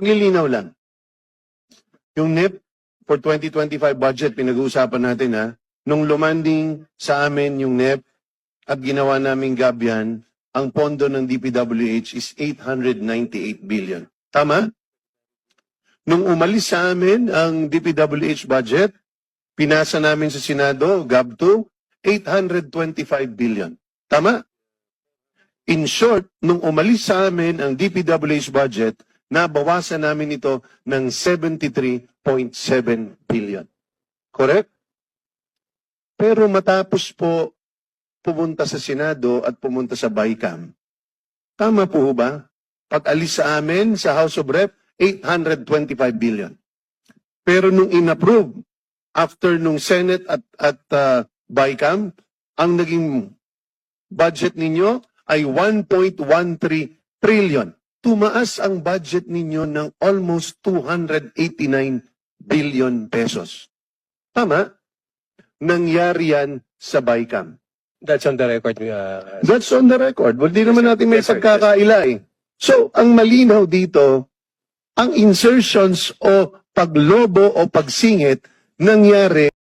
Nilinaw lang. Yung NIP for 2025 budget, pinag-uusapan natin ha, nung lumanding sa amin yung NIP at ginawa naming gabyan, ang pondo ng DPWH is 898 billion. Tama? Nung umalis sa amin ang DPWH budget, pinasa namin sa Senado, GAB2, 825 billion. Tama? In short, nung umalis sa amin ang DPWH budget, nabawasan namin ito ng 73.7 billion. Correct? Pero matapos po pumunta sa Senado at pumunta sa BICAM, tama po ba? Pag alis sa amin sa House of Rep, 825 billion. Pero nung inapprove, after nung Senate at, at uh, BICAM, ang naging budget ninyo ay 1.13 trillion. Tumaas ang budget ninyo ng almost 289 billion pesos. Tama? Nangyari yan sa BICAM. That's on the record. Uh, That's on the record. Well, di naman natin may pagkakaila eh. So, ang malinaw dito, ang insertions o paglobo o pagsingit nangyari